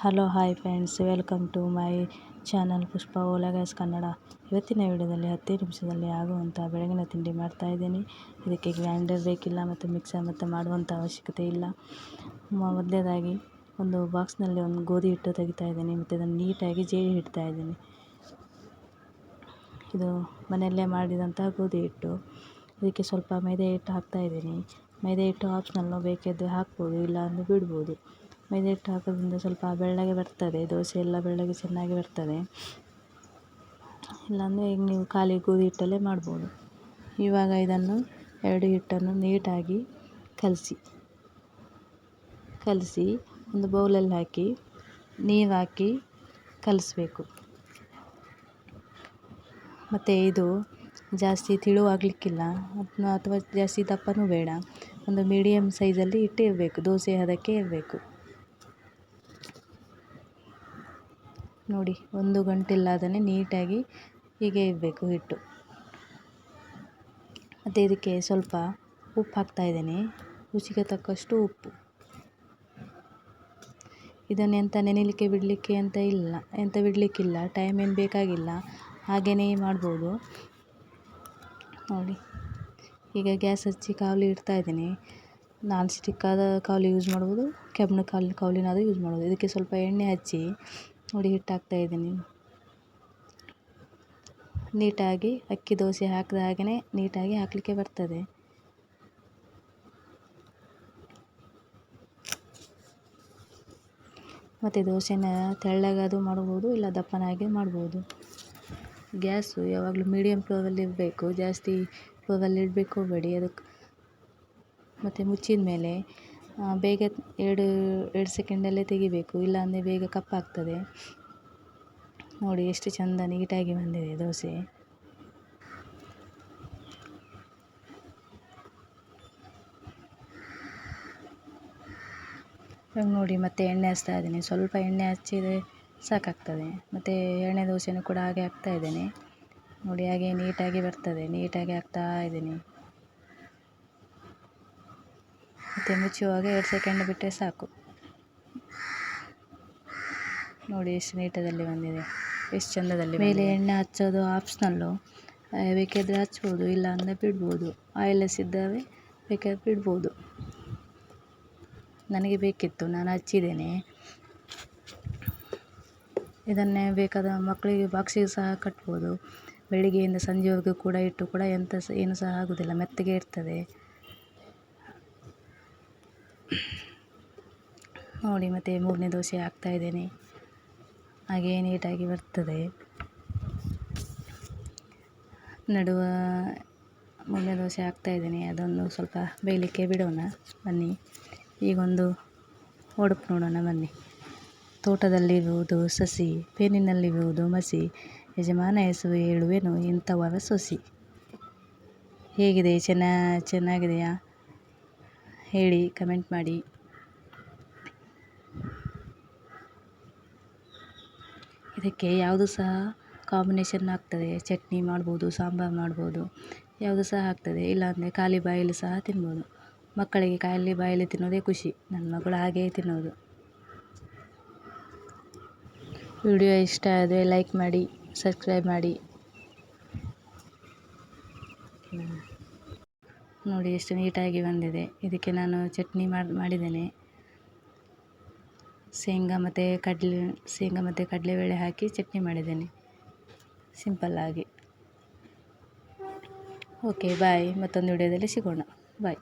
Hello, hi friends. Welcome to my channel Pushpa ಓಲಗಸ್ Kannada. ಇವತ್ತಿನ ವಿಡಿಯೋದಲ್ಲಿ ಹತ್ತೇ ನಿಮಿಷದಲ್ಲಿ ಆಗುವಂಥ ಬೆಳಗಿನ ತಿಂಡಿ ಮಾಡ್ತಾ ಇದ್ದೀನಿ. ಇದಕ್ಕೆ ಗ್ರೈಂಡರ್ ಬೇಕಿಲ್ಲ ಮತ್ತು ಮಿಕ್ಸರ್ ಮತ್ತು ಮಾಡುವಂಥ ಅವಶ್ಯಕತೆ ಇಲ್ಲ. ಮೊದಲೇದಾಗಿ ಒಂದು ಬಾಕ್ಸ್ನಲ್ಲಿ ಒಂದು ಗೋಧಿ ಹಿಟ್ಟು ತೆಗಿತಾ ಇದ್ದೀನಿ ಮತ್ತು ಅದನ್ನು ನೀಟಾಗಿ ಜೇಡಿ ಇಡ್ತಾ ಇದ್ದೀನಿ. ಇದು ಮನೆಯಲ್ಲೇ ಮಾಡಿದಂತಹ ಗೋಧಿ ಹಿಟ್ಟು. ಇದಕ್ಕೆ ಸ್ವಲ್ಪ ಮೈದಾ ಹಿಟ್ಟು ಹಾಕ್ತಾ ಇದ್ದೀನಿ. ಮೈದಾ ಹಿಟ್ಟು ಆಪ್ಷನಲ್ಲು ಬೇಕಿದ್ದರೆ ಹಾಕ್ಬೋದು ಇಲ್ಲ ಅಂದರೆ ಬಿಡ್ಬೋದು. ಮೈದಾ ಹಿಟ್ಟು ಹಾಕೋದ್ರಿಂದ ಸ್ವಲ್ಪ ಬೆಳ್ಳಗೆ ಬರ್ತದೆ, ದೋಸೆ ಎಲ್ಲ ಬೆಳ್ಳಗೆ ಚೆನ್ನಾಗಿ ಬರ್ತದೆ. ಇಲ್ಲಾಂದರೆ ಈಗ ನೀವು ಖಾಲಿ ಗೋಧಿ ಹಿಟ್ಟಲ್ಲೇ ಮಾಡ್ಬೋದು. ಇವಾಗ ಇದನ್ನು ಎರಡು ಹಿಟ್ಟನ್ನು ನೀಟಾಗಿ ಕಲಸಿ ಕಲಸಿ ಒಂದು ಬೌಲಲ್ಲಿ ಹಾಕಿ, ನೀರು ಹಾಕಿ ಕಲಿಸ್ಬೇಕು. ಮತ್ತು ಇದು ಜಾಸ್ತಿ ತಿಳುವಾಗಲಿಕ್ಕಿಲ್ಲ ಅಥವಾ ಜಾಸ್ತಿ ದಪ್ಪನೂ ಬೇಡ. ಒಂದು ಮೀಡಿಯಮ್ ಸೈಜಲ್ಲಿ ಇಟ್ಟಿರಬೇಕು ದೋಸೆ ಹದಕ್ಕೆ ಇರಬೇಕು. ನೋಡಿ, ಒಂದು ಗಂಟಿಲ್ಲದೇ ನೀಟಾಗಿ ಹೀಗೆ ಇರಬೇಕು ಹಿಟ್ಟು. ಮತ್ತು ಇದಕ್ಕೆ ಸ್ವಲ್ಪ ಉಪ್ಪು ಹಾಕ್ತಾ ಇದ್ದೇನೆ. ರುಚಿಗೆ ತಕ್ಕಷ್ಟು ಉಪ್ಪು. ಇದನ್ನು ಎಂತ ನೆನಿಲಿಕ್ಕೆ ಬಿಡಲಿಕ್ಕೆ ಅಂತ ಇಲ್ಲ, ಎಂತ ಬಿಡಲಿಕ್ಕಿಲ್ಲ ಟೈಮ್ ಏನು ಬೇಕಾಗಿಲ್ಲ ಹಾಗೆಯೇ ಮಾಡ್ಬೋದು. ನೋಡಿ, ಈಗ ಗ್ಯಾಸ್ ಹಚ್ಚಿ ಕಾವಲಿ ಇಡ್ತಾ ಇದ್ದೀನಿ. ನಾನ್ ಸ್ಟಿಕ್ಕಾದ ಕಾವಲಿ ಯೂಸ್ ಮಾಡ್ಬೋದು ಕೆಬ್ಬಣ ಕಾವಲಿ ಕಾವಲಿನಾದರೂ ಯೂಸ್ ಮಾಡ್ಬೋದು. ಇದಕ್ಕೆ ಸ್ವಲ್ಪ ಎಣ್ಣೆ ಹಚ್ಚಿ ನೋಡಿ ಹಿಟ್ಟು ಹಾಕ್ತಾಯಿದ್ದೀನಿ ನೀಟಾಗಿ ಅಕ್ಕಿ ದೋಸೆ ಹಾಕಿದ ಹಾಗೆಯೇ ನೀಟಾಗಿ ಹಾಕಲಿಕ್ಕೆ ಬರ್ತದೆ. ಮತ್ತು ದೋಸೆನ ತೆಳ್ಳಗಾದರೂ ಮಾಡ್ಬೋದು, ಇಲ್ಲ ದಪ್ಪನಾಗಿ ಮಾಡ್ಬೋದು. ಗ್ಯಾಸು ಯಾವಾಗಲೂ ಮೀಡಿಯಮ್ ಫ್ಲೋದಲ್ಲಿ ಇರಬೇಕು. ಜಾಸ್ತಿ ಫ್ಲೋದಲ್ಲಿ ಇಡಬೇಕು, ಬೇಡಿ. ಅದಕ್ಕೆ ಮತ್ತು ಮುಚ್ಚಿದ ಮೇಲೆ ಬೇಗ ಎರಡು ಎರಡು ಸೆಕೆಂಡಲ್ಲೇ ತೆಗಿಬೇಕು, ಇಲ್ಲಾಂದರೆ ಬೇಗ ಕಪ್ಪಾಗ್ತದೆ. ನೋಡಿ, ಎಷ್ಟು ಚೆಂದ ನೀಟಾಗಿ ಬಂದಿದೆ ದೋಸೆ. ಇವಾಗ ನೋಡಿ, ಮತ್ತೆ ಎಣ್ಣೆ ಹಚ್ತಾ ಇದ್ದೀನಿ. ಸ್ವಲ್ಪ ಎಣ್ಣೆ ಹಚ್ಚಿದರೆ ಸಾಕಾಗ್ತದೆ. ಮತ್ತು ಎಣ್ಣೆ ದೋಸೆನೂ ಕೂಡ ಹಾಗೆ ಹಾಕ್ತಾ ಇದ್ದೇನೆ. ನೋಡಿ, ಹಾಗೆ ನೀಟಾಗಿ ಬರ್ತದೆ. ನೀಟಾಗಿ ಹಾಕ್ತಾ ಇದ್ದೀನಿ. ಮತ್ತು ಮುಚ್ಚುವಾಗ ಎರಡು ಸೆಕೆಂಡ್ ಬಿಟ್ಟರೆ ಸಾಕು. ನೋಡಿ ಎಷ್ಟು ನೀಟದಲ್ಲಿ ಬಂದಿದೆ. ಎಷ್ಟು ಚಂದದಲ್ಲಿ ಮೇಲೆ ಎಣ್ಣೆ ಹಚ್ಚೋದು ಆಪ್ಷನಲ್ಲು ಬೇಕಿದ್ರೆ ಹಚ್ಬೋದು ಇಲ್ಲ ಅಂದರೆ ಬಿಡ್ಬೋದು. ಆಯಿಲೆಸ್ ಇದ್ದಾವೆ ಬೇಕಾದ್ರೆ ಬಿಡ್ಬೋದು. ನನಗೆ ಬೇಕಿತ್ತು, ನಾನು ಹಚ್ಚಿದ್ದೇನೆ. ಇದನ್ನೇ ಬೇಕಾದ ಮಕ್ಕಳಿಗೆ ಬಾಕ್ಸಿಗೆ ಸಹ ಕಟ್ಬೋದು. ಬೆಳಿಗ್ಗೆಯಿಂದ ಸಂಜೆವರೆಗೂ ಕೂಡ ಇಟ್ಟು ಕೂಡ ಎಂಥ ಸಹ ಏನು ಸಹ ಆಗೋದಿಲ್ಲ, ಮೆತ್ತಗೆ ಇರ್ತದೆ. ನೋಡಿ, ಮತ್ತು ಮೂರನೇ ದೋಸೆ ಹಾಕ್ತಾಯಿದ್ದೇನೆ ಹಾಗೇ ನೀಟಾಗಿ ಬರ್ತದೆ. ನಡುವ ಮೂರನೇ ದೋಸೆ ಹಾಕ್ತಾ ಇದ್ದೇನೆ. ಅದೊಂದು ಸ್ವಲ್ಪ ಬೇಯಲಿಕ್ಕೆ ಬಿಡೋಣ. ಬನ್ನಿ. ಈಗೊಂದು ಒಡಪು ನೋಡೋಣ, ಬನ್ನಿ. ತೋಟದಲ್ಲಿರುವುದು ಸಸಿ, ಪೇನಿನಲ್ಲಿರುವುದು ಮಸಿ, ಯಜಮಾನ ಹೆಸರು ಹೇಳುವೆನು, ಇಂಥವರ ಸೊಸಿ. ಹೇಗಿದೆ? ಚೆನ್ನ, ಚೆನ್ನಾಗಿದೆಯಾ? ಹೇಳಿ ಕಮೆಂಟ್ ಮಾಡಿ. ಇದಕ್ಕೆ ಯಾವುದು ಸಹ ಕಾಂಬಿನೇಷನ್ ಆಗ್ತದೆ. ಚಟ್ನಿ ಮಾಡ್ಬೋದು, ಸಾಂಬಾರು ಮಾಡ್ಬೋದು, ಯಾವುದು ಸಹ ಆಗ್ತದೆ. ಇಲ್ಲಾಂದರೆ ಖಾಲಿ ಬಾಯಲ್ಲಿ ಸಹ ತಿನ್ಬೋದು. ಮಕ್ಕಳಿಗೆ ಖಾಲಿ ಬಾಯಲ್ಲಿ ತಿನ್ನೋದೇ ಖುಷಿ. ನನ್ನ ಮಗಳು ಹಾಗೆಯೇ ತಿನ್ನೋದು. ವಿಡಿಯೋ ಇಷ್ಟ ಆದರೆ ಲೈಕ್ ಮಾಡಿ ಸಬ್ಸ್ಕ್ರೈಬ್ ಮಾಡಿ. ನೋಡಿ ಎಷ್ಟು ನೀಟಾಗಿ ಬಂದಿದೆ. ಇದಕ್ಕೆ ನಾನು ಚಟ್ನಿ ಮಾಡಿ, ಮಾಡಿದ್ದೇನೆ. ಶೇಂಗಾ ಮತ್ತು ಕಡಲೆ, ಶೇಂಗಾ ಮತ್ತು ಕಡಲೆಬೇಳೆ ಹಾಕಿ ಚಟ್ನಿ ಮಾಡಿದ್ದೇನೆ. ಸಿಂಪಲ್ಲಾಗಿ ಓಕೆ ಬಾಯ್ ಮತ್ತೊಂದು ವಿಡಿಯೋದಲ್ಲಿ ಸಿಗೋಣ. ಬಾಯ್